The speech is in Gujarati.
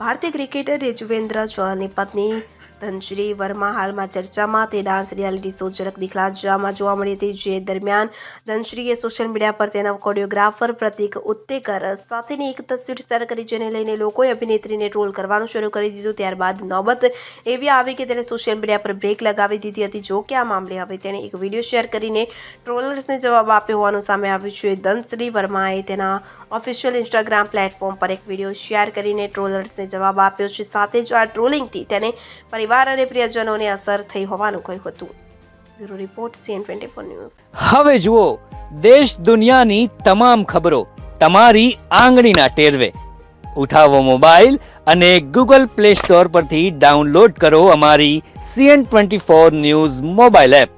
ભારતીય ક્રિકેટર યજુવેન્દ્ર ચહલની પત્ની ધનશ્રી વર્મા હાલમાં ચર્ચામાં. તે dance reality show Jhalak Dikhla જામાં જોવા મળી હતી. જે દરમિયાન ધનશ્રીએ સોશિયલ મીડિયા પર તેના કોરિયોગ્રાફર પ્રતિક ઉત્તેકર સાથેની એક તસવીર શેર કરી, જેને લઈને લોકોએ અભિનેત્રીને ટ્રોલ કરવાનું શરૂ કરી દીધું. ત્યારબાદ નોબત એવી આવી કે તેણે સોશિયલ મીડિયા પર બ્રેક લગાવી દીધી હતી. જો કે આ મામલે હવે તેણે એક વીડિયો શેર કરીને ટ્રોલર્સને જવાબ આપ્યો હોવાનું સામે આવ્યું છે. ધનશ્રી વર્માએ તેના ઓફિશિયલ ઇન્સ્ટાગ્રામ પ્લેટફોર્મ પર એક વીડિયો શેર કરીને ટ્રોલર્સને જવાબ આપ્યો છે. સાથે જ આ ટ્રોલિંગથી તેને પરિવાર અને પ્રિયજનોને અસર થઈ હોવાનું કહ્યું હતું. Bureau report, CN twenty four news. હવે જુઓ, દેશ દુનિયાની તમામ ખબરો તમારી આંગળીના ટેરવે. ઉઠાવો મોબાઈલ અને ગૂગલ પ્લે સ્ટોર પરથી ડાઉનલોડ કરો અમારી CN twenty four news mobile app.